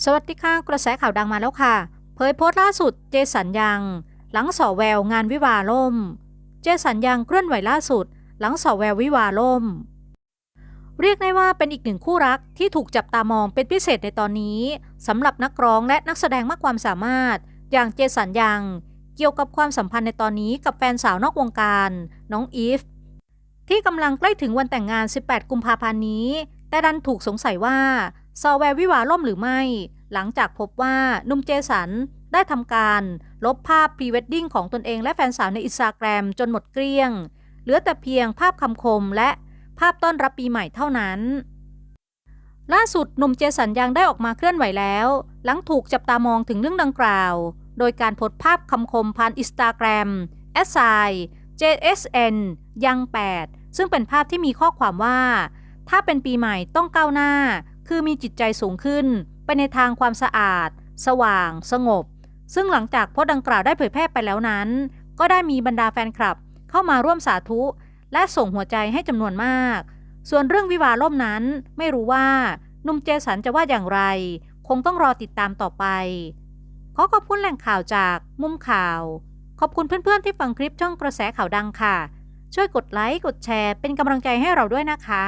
สวัสดีค่ะกระแสข่าวดังมาแล้วค่ะ เผยโพสต์ล่าสุดเจสันยัง หลังสอแววงานวิวาล่ม เจสันยังเคลื่อนไหวล่าสุด หลังสอแวววิวาล่ม เรียกได้ว่าเป็นอีกหนึ่งคู่รักที่ถูกจับตามองเป็นพิเศษในตอนนี้สำหรับนักร้องและนักแสดงมากความสามารถ อย่างเจสันยัง เกี่ยวกับความสัมพันธ์ในตอนนี้กับแฟนสาวนอกวงการ น้องอีฟที่กำลังใกล้ถึงวันแต่งงาน 18 กุมภาพันธ์นี้ แต่ดันถูกสงสัยว่า ซอแวร์วิวาล่มหรือไม่ หลังจากพบว่าหนุ่มเจสันได้ทำการลบภาพพรีเวดดิ้งของตนเองและแฟนสาวในอินสตาแกรมจนหมดเกลี้ยง เหลือแต่เพียงภาพคำคมและภาพต้อนรับปีใหม่เท่านั้น ล่าสุดหนุ่มเจสันยังได้ออกมาเคลื่อนไหวแล้ว หลังถูกจับตามองถึงเรื่องดังกล่าว โดยการโพสต์ภาพคำคมผ่านอินสตาแกรม s i JSN ยัง 8 ซึ่งเป็นภาพที่มีข้อความว่า ถ้าเป็นปีใหม่ต้องก้าวหน้า คือมีจิตใจสูงขึ้น ไปในทางความสะอาด สว่าง สงบ ซึ่งหลังจากโพสต์ดังกล่าวได้เผยแพร่ไปแล้วนั้น ก็ได้มีบรรดาแฟนคลับ เข้ามาร่วมสาธุ และส่งหัวใจให้จำนวนมาก ส่วนเรื่องวิวาล่มนั้นไม่รู้ว่านุ่มเจสันจะว่าอย่างไร คงต้องรอติดตามต่อไป ขอขอบคุณแหล่งข่าวจากมุมข่าว ขอบคุณเพื่อนๆที่ฟังคลิปช่องกระแสข่าวดังค่ะ ช่วยกดไลค์ กดแชร์ เป็นกำลังใจให้เราด้วยนะคะ